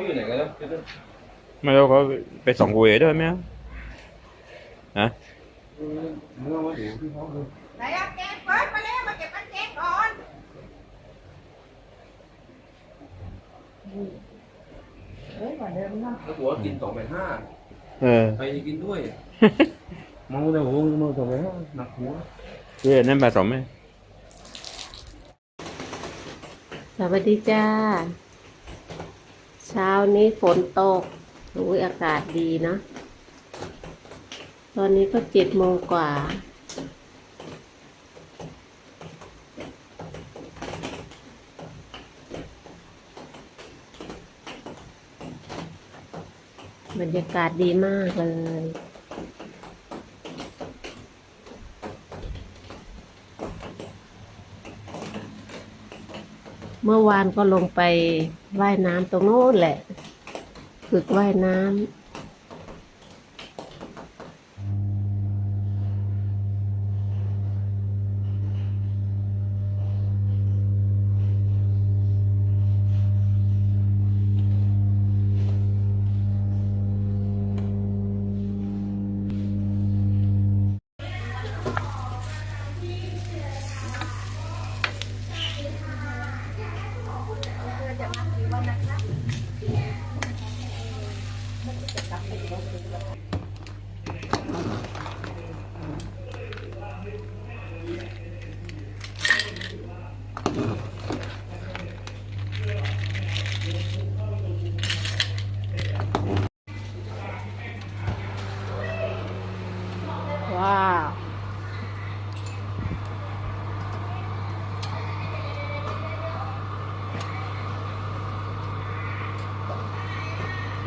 เขาอยู่ไหนกันแล้วไม่รู้เขาไปส่งกูเอ๋ด้วยไหมอะฮะเมื่อมาอยู่ที่ห้องเลยไหนอะแกงเปิดมาแล้วมาเก็บกางเกงก่อนเอ้ยกว่าเดิมเนาะแล้วตัวกินสองไปห้าเออใครจะกินด้วยมองแต่หัวมองสองไปห้าหนักหัวเฮ้ยนั่นผสมไหมสวัสดีจ้า เช้านี้ฝนตกอุ้ยอากาศดีเนาะ ตอนนี้ก็เจ็ดโมงกว่า บรรยากาศดีมากเลย เมื่อวานก็ลงไปว่ายน้ำตรงโน้นแหละ ฝึกว่ายน้ำ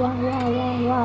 ว้าวว้า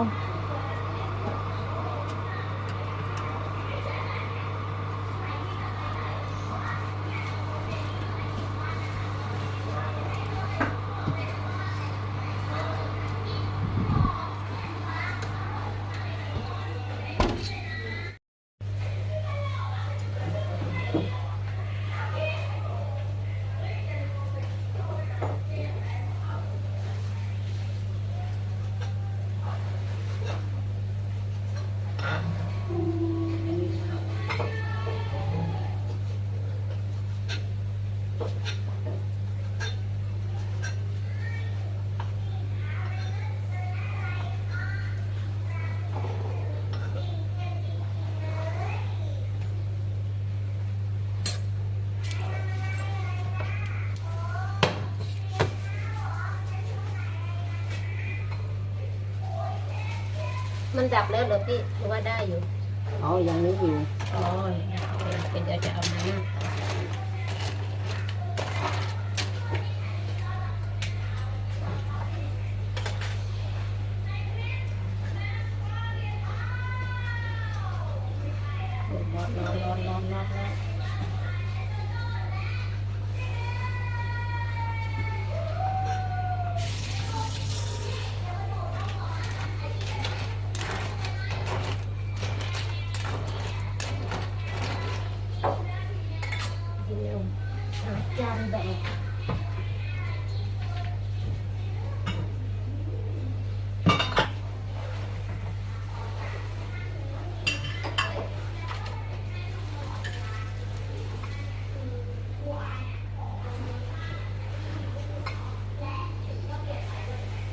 มันดับแล้วเหรอพี่หรือว่าได้อยู่อ๋อยังนึกอยู่อ๋อเป็นเดี๋ยวจะเอามานั่งร้อนร้อนร้อนร้อนร้อน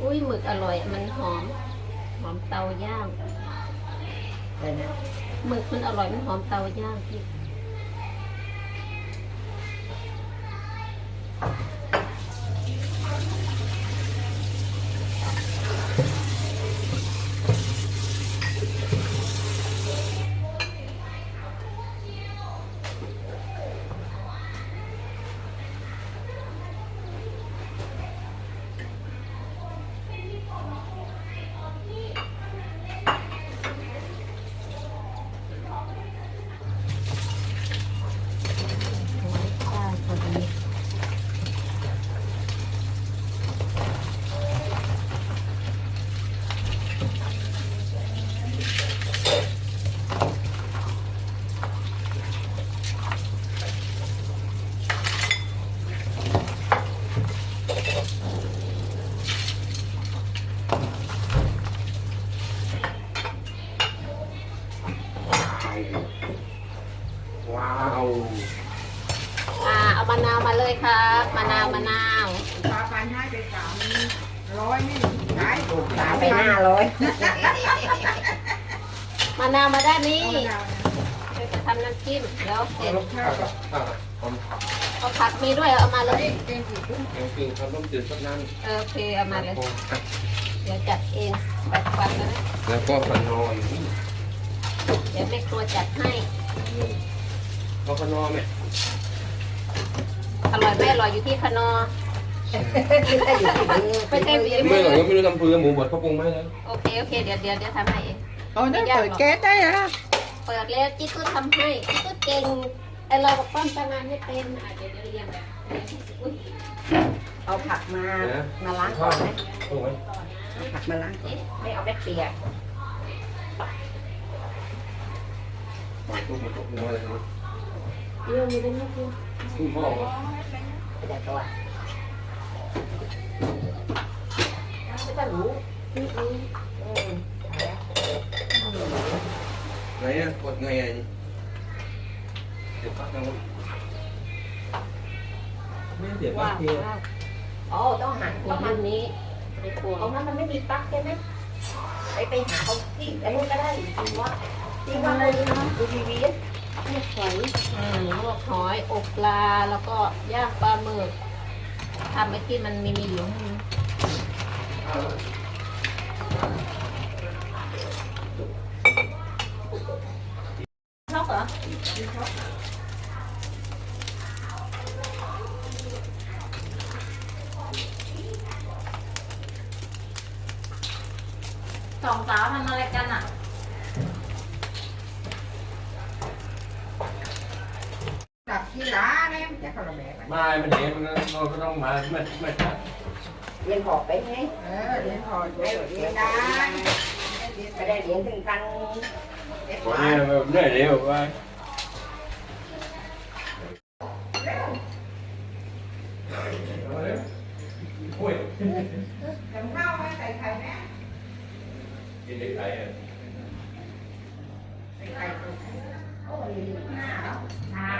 อุ้ยหมึกอร่อยมันหอม หอมเตาย่างเลยนะ หมึกมันอร่อยมันหอมเตาย่างพี่าวมะนาวปลาพันให้ไปสามร้อยนี่ขายสามไปห้าร้อยมะนาวมาด้านนี้ช่วยจะทำน้ำจิ้มเดี๋ยวเสร็จข้าวกับข้าวผมเอาผักมีด้วยเอามาเลยเต็มสี่ทุ่มเองกินข้าวต้มจืดสักน้เออโอเคเอามาเลยำเดี๋ยวจัดเองปัดปัดนะแล้วก็ขนออยู่นี่เดี๋ยวแม่ครัวจัดให้เอาขนอไหม อร่อยไม่อร่อยอยู่ที่คนอไม่ใช่ฝีไม่มืหรอกอยังไม่รู้ทำเพื่อหมูบดเขาปรุงไม่แล้วโอเคโอเคเดี๋ยวเดี๋ยวเดี๋ยวทำให้เองอานั่นเปิดแก๊สได้เหรอเปิดแล้วจิ๊กก็ทำให้จิ๊กก็เก่งไอเรากับป้อมทำงานไม่เป็นอะเดี๋ยวเดี๋ยวเรียนแบบอุ๊ยเอาผักมามาล้างก่อนไหมปรุงไหมเอาผักมาล้างก่อนไม่เอาแม่เปียกปล่อยตุ้มมาตุ้มมาอะไรนะเรื่องมีเป็นลูก เดียวตุ้มพ่อเหรอเดี๋ยวตัวไม่ต้รู้อืมอืมอืมไหนอะกดไงอะนี่เดี๋ยวปักนะไม่เดี๋ยวปัว่ากเพียว่าอ๋อต้องหันคต้องนหั่นนี้ไม่กลัวเอานั้นมันไม่มีปลั๊กใช่ไหมไปไปหาเขาที่อันนู้นก็ได้จริงว่าที่ว่าเลยนะดูทีวี ลวกหอยอืมลวกหอยอบปลาแล้วก็ย่างปลาหมึกทำไอ้ที่มันมีมีอยู่ให้มันชอบเหรอสองสาวทำอะไรกันอะ มามันเองมันก็ต้องมาไม่ไม่จัดเรียนหอบไปไงเออเรียนหอบไม่เรียนได้ไม่ได้เรียนถึงกันวันนี้แบบเหนื่อยเร็วไปแร้าวไมใส่ไข่นะกินได้ไข่อ่ใส่ไข่โอ้ยหน้าหน้า